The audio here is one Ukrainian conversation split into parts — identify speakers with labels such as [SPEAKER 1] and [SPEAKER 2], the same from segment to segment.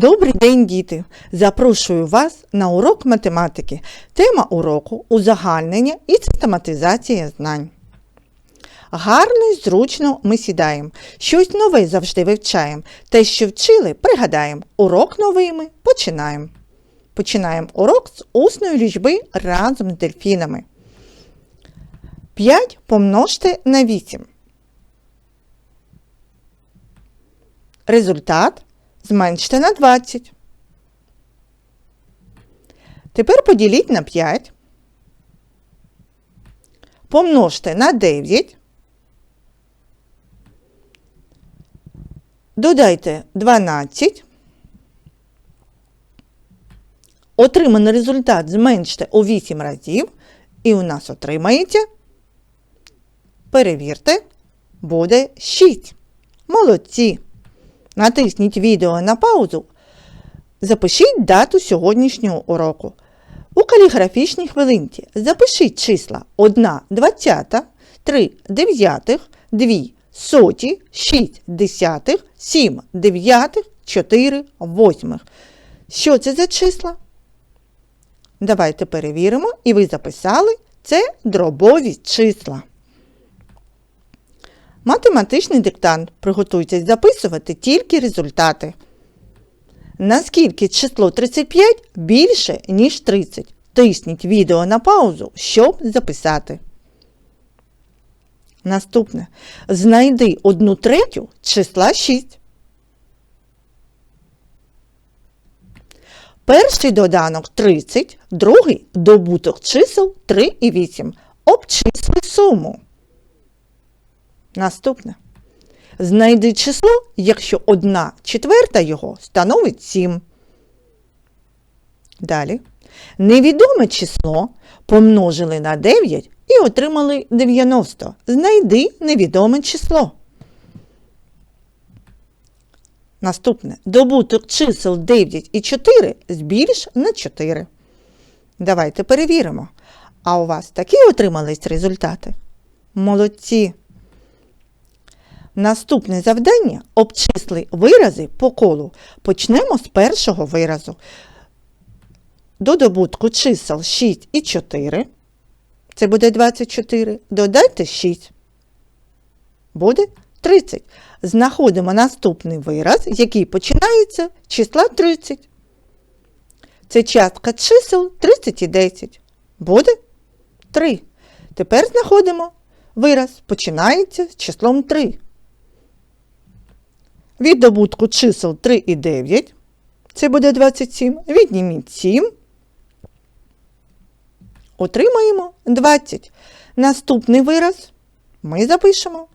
[SPEAKER 1] Добрий день, діти! Запрошую вас на урок математики. Тема уроку узагальнення і систематизація знань. Гарно і зручно ми сідаємо. Щось нове завжди вивчаємо. Те, що вчили, пригадаємо. Урок новий ми починаємо. Починаємо урок з усної лічби разом з дельфінами. 5 помножте на 8. Результат зменште на 20. Тепер поділіть на 5. Помножте на 9. Додайте 12. Отриманий результат зменште у 8 разів. І у нас отримається, перевірте, буде 6. Молодці! Натисніть відео на паузу. Запишіть дату сьогоднішнього уроку. У каліграфічній хвилинці запишіть числа 1 двадцята, 3 дев'ятих, 2 соті, 6 десятих, 7 дев'ятих, 4 восьмих. Що це за числа? Давайте перевіримо, і ви записали це дробові числа. Математичний диктант. Приготуйтесь записувати тільки результати. Наскільки число 35 більше, ніж 30? Тисніть відео на паузу, щоб записати. Наступне. Знайди одну третю числа 6. Перший доданок 30, другий добуток чисел 3 і 8. Обчисли суму. Наступне. Знайди число, якщо одна четверта його становить 7. Далі. Невідоме число помножили на 9 і отримали 90. Знайди невідоме число. Наступне. Добуток чисел 9 і 4 збільш на 4. Давайте перевіримо. А у вас такі отримались результати? Молодці! Наступне завдання обчисли вирази по колу. Почнемо з першого виразу. До добутку чисел 6 і 4. Це буде 24. Додайте 6. Буде 30. Знаходимо наступний вираз, який починається з числа 30. Це частка чисел 30 і 10. Буде 3. Тепер знаходимо вираз, починається з числом 3. Від добутку чисел 3 і 9, це буде 27, відніміть 7, отримаємо 20. Наступний вираз ми запишемо.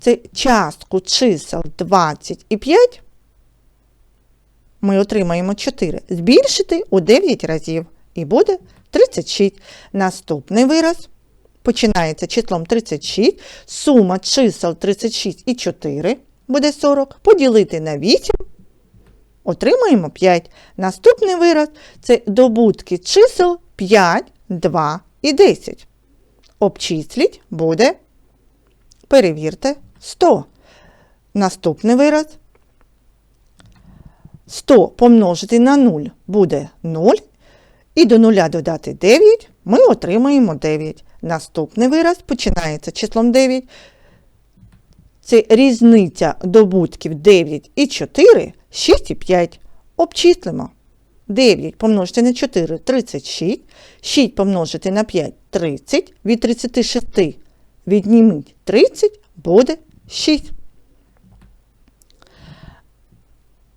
[SPEAKER 1] Це частку чисел 20 і 5, ми отримаємо 4. Збільшити у 9 разів і буде 36. Наступний вираз починається числом 36, сума чисел 36 і 4 буде 40, поділити на 8, отримаємо 5. Наступний вираз це добутки чисел 5, 2 і 10. Обчисліть буде, перевірте, 100. Наступний вираз 100 помножити на 0 буде 0. І до 0 додати 9, ми отримаємо 9. Наступний вираз починається числом 9. Це різниця добутків 9 і 4, 6 і 5. Обчислимо. 9 помножити на 4 36, 6 помножити на 5 30, від 36 відніміть 30, буде 6.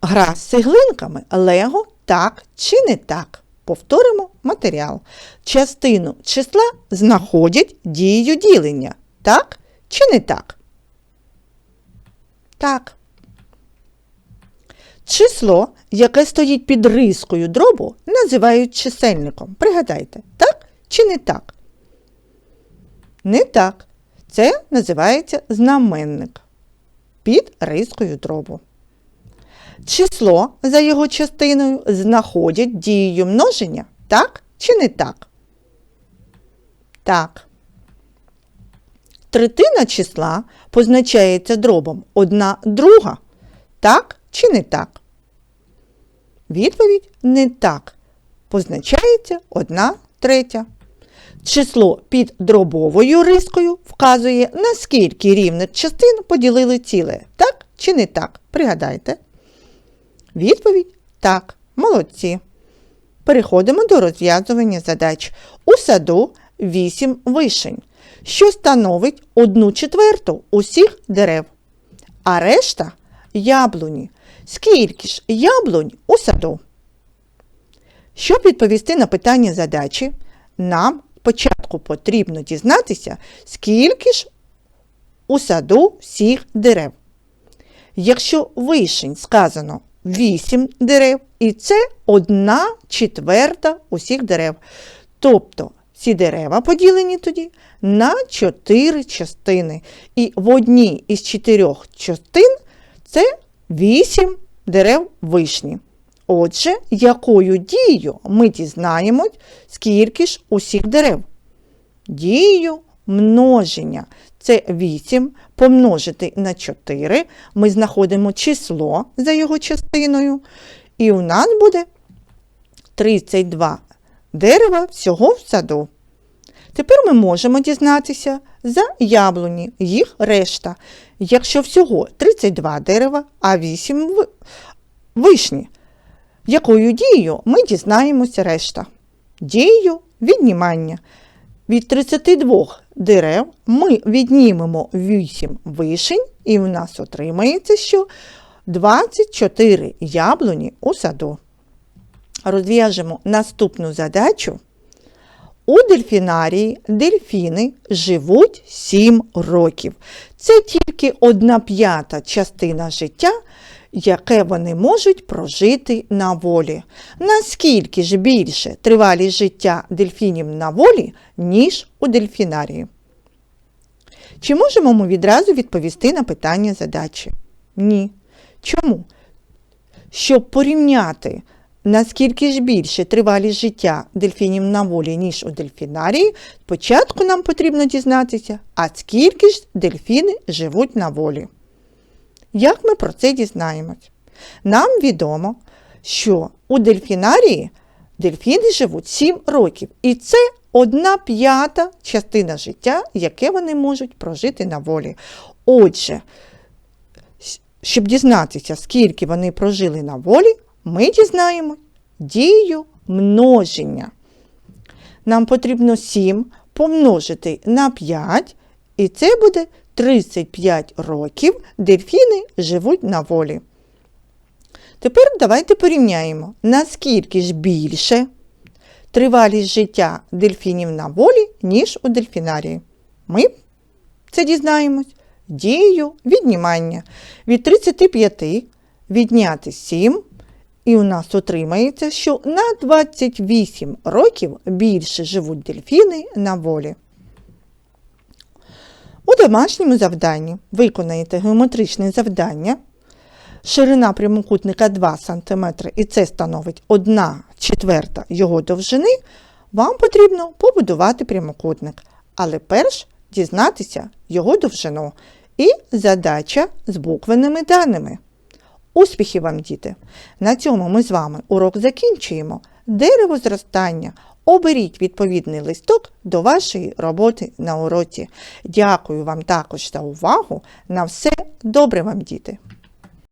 [SPEAKER 1] Гра з цеглинками Лего так чи не так. Повторимо матеріал. Частину числа знаходять дією ділення. Так чи не так? Так. Число, яке стоїть під рискою дробу, називають чисельником. Пригадайте, так чи не так? Не так. Це називається знаменник під рискою дробу. Число за його частиною знаходять дією множення, так чи не так? Так. Третина числа позначається дробом одна друга. Так чи не так? Відповідь не так. Позначається 1 третя. Число під дробовою рискою вказує, наскільки рівних частин поділили ціле. Так чи не так? Пригадайте. Відповідь так. Молодці. Переходимо до розв'язування задач. У саду 8 вишень, що становить 1 четверту усіх дерев. А решта яблуні. Скільки ж яблунь у саду? Щоб відповісти на питання задачі, нам спочатку потрібно дізнатися, скільки ж у саду всіх дерев. Якщо вишень сказано 8 дерев, і це одна четверта усіх дерев. Тобто ці дерева поділені тоді на 4 частини. І в одній із чотирьох частин це 8 дерев вишні. Отже, якою дією ми дізнаємось, скільки ж усіх дерев? Дією множення. Це 8 помножити на 4. Ми знаходимо число за його частиною. І у нас буде 32 дерева всього в саду. Тепер ми можемо дізнатися за яблуні, їх решта. Якщо всього 32 дерева, а 8 вишні. Якою дією ми дізнаємося решта? Дією віднімання. Від 32 дерев ми віднімемо 8 вишень, і в нас отримається, що 24 яблуні у саду. Розв'яжемо наступну задачу. У дельфінарії дельфіни живуть 7 років. Це тільки одна п'ята частина життя, яке вони можуть прожити на волі. Наскільки ж більше тривалість життя дельфінів на волі, ніж у дельфінарії? Чи можемо ми відразу відповісти на питання задачі? Ні. Чому? Щоб порівняти, наскільки ж більше тривалість життя дельфінів на волі, ніж у дельфінарії, спочатку нам потрібно дізнатися, а скільки ж дельфіни живуть на волі. Як ми про це дізнаємось? Нам відомо, що у дельфінарії дельфіни живуть 7 років, і це одна п'ята частина життя, яке вони можуть прожити на волі. Отже, щоб дізнатися, скільки вони прожили на волі, ми дізнаємо дію множення. Нам потрібно 7 помножити на 5, і це буде 35 років дельфіни живуть на волі. Тепер давайте порівняємо, наскільки ж більше тривалість життя дельфінів на волі, ніж у дельфінарії. Ми це дізнаємось дією віднімання. Від 35 відняти 7, і у нас отримається, що на 28 років більше живуть дельфіни на волі. У домашньому завданні виконаєте геометричне завдання. Ширина прямокутника 2 см і це становить 1 четверта його довжини, вам потрібно побудувати прямокутник, але перш дізнатися його довжину і задача з буквеними даними. Успіхів вам, діти! На цьому ми з вами урок закінчуємо. Дерево зростання. Оберіть відповідний листок до вашої роботи на уроці. Дякую вам також за увагу. На все добре вам, діти!